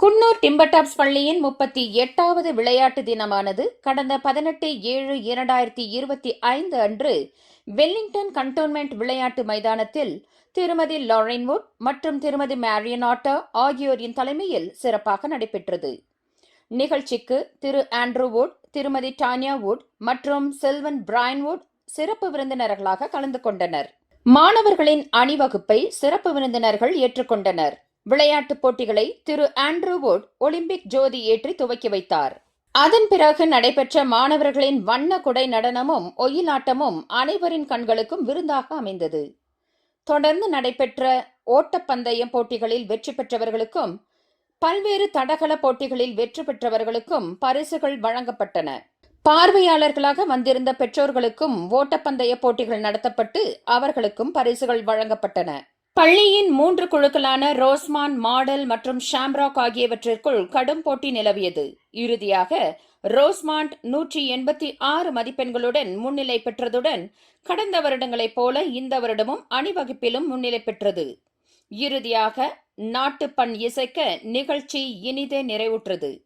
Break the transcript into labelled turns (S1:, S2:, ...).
S1: குன்னூர் டிம்பர்டாப்ஸ் பள்ளியின் முப்பத்தி எட்டாவது விளையாட்டு தினமானது கடந்த பதினெட்டு ஏழு இரண்டாயிரத்தி இருபத்தி ஐந்து அன்று வெல்லிங்டன் கண்டோன்மெண்ட் விளையாட்டு மைதானத்தில் திருமதி லாரென்வுட் மற்றும் திருமதி மேரியனாட்டா ஆகியோரின் தலைமையில் சிறப்பாக நடைபெற்றது. நிகழ்ச்சிக்கு திரு ஆண்ட்ரூவுட் திருமதி டானியா வுட் மற்றும் செல்வன் பிராயன்வுட் சிறப்பு விருந்தினர்களாக கலந்து கொண்டனர். மாணவர்களின் அணிவகுப்பை சிறப்பு விருந்தினர்கள் ஏற்றுக்கொண்டனர். விளையாட்டுப் போட்டிகளை திரு ஆண்ட்ரூ வுட் ஒலிம்பிக் ஜோதி ஏற்றி துவக்கி வைத்தார். அதன் பிறகு நடைபெற்ற மாணவர்களின் வண்ண குடை நடனமும் ஒயிலாட்டமும் அனைவரின் கண்களுக்கும் விருந்தாக அமைந்தது. தொடர்ந்து நடைபெற்ற ஓட்டப்பந்தயம் போட்டிகளில் வெற்றி பெற்றவர்களுக்கும் பல்வேறு தடகள போட்டிகளில் வெற்றி பெற்றவர்களுக்கும் பரிசுகள் வழங்கப்பட்டன. பார்வையாளர்களாக வந்திருந்த பெற்றோர்களுக்கும் ஓட்டப்பந்தய போட்டிகள் நடத்தப்பட்டு அவர்களுக்கும் பரிசுகள் வழங்கப்பட்டன. பள்ளியின் மூன்று குழுக்களான ரோஸ்மான் மாடல் மற்றும் ஷாம்ராக் ஆகியவற்றிற்குள் கடும் போட்டி நிலவியது. இறுதியாக ரோஸ்மாண்ட் நூற்றி எண்பத்தி ஆறு மதிப்பெண்களுடன் முன்னிலை பெற்றதுடன் கடந்த வருடங்களைப் போல இந்த வருடமும் அணிவகுப்பிலும் முன்னிலை பெற்றது. இறுதியாக நாட்டுப்பண் இசைக்க நிகழ்ச்சி இனிதே நிறைவுற்றது.